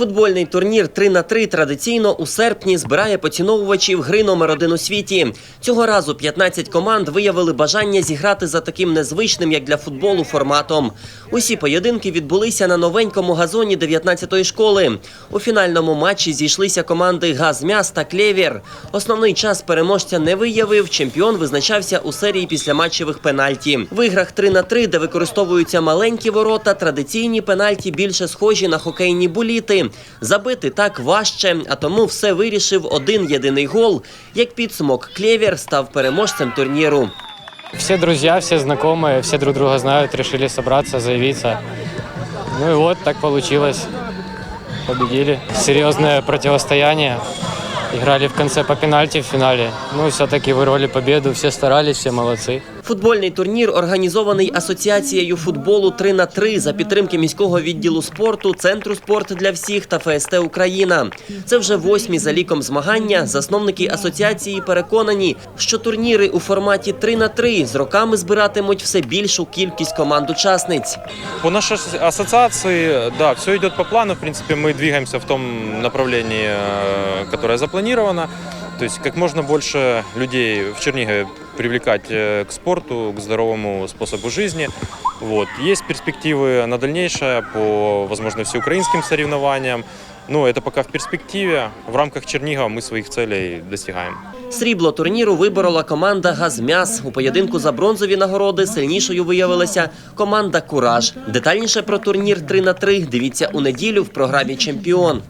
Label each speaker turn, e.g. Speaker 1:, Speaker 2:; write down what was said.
Speaker 1: Футбольний турнір 3 на 3 традиційно у серпні збирає поціновувачів гри номер один у світі. Цього разу 15 команд виявили бажання зіграти за таким незвичним, як для футболу, форматом. Усі поєдинки відбулися на новенькому газоні 19-ї школи. У фінальному матчі зійшлися команди «Газмяс» та «Клєвєр». Основний час переможця не виявив. Чемпіон визначався у серії післяматчевих пенальті. В іграх 3 на 3 де використовуються маленькі ворота, традиційні пенальті більше схожі на хокейні буліти. Забити так важче, а тому все вирішив один єдиний гол. Як підсумок, Клєвєр став переможцем турніру.
Speaker 2: Все друзья, все знакомые, все друг друга знают, решили собраться, заявиться. Ну и вот так получилось. Победили. Серьезное противостояние. Играли в конце по пенальти в финале. Ну и все-таки вырвали победу. Все старались, все молодцы.
Speaker 1: Футбольний турнір організований асоціацією футболу 3 на 3 за підтримки міського відділу спорту, центру спорт для всіх та ФСТ Україна. Це вже восьмі за ліком змагання. Засновники асоціації переконані, що турніри у форматі 3 на 3 з роками збиратимуть все більшу кількість команд-учасниць.
Speaker 3: По нашей ас- ассоциации, да, все идет по плану. В принципе, мы двигаемся в том направлении, э, которое запланировано. То есть как можно больше людей в Чернигове привлекать э, к спорту, к здоровому способу жизни. Вот. Есть перспективы на дальнейшее по, возможно, всеукраинским соревнованиям. Но это пока в перспективе. В рамках Чернигова мы своих целей достигаем.
Speaker 1: Срібло турніру виборола команда «Газмяс». У поєдинку за бронзові нагороди сильнішою виявилася команда «Кураж». Детальніше про турнір 3 на 3 дивіться у неділю в програмі «Чемпіон».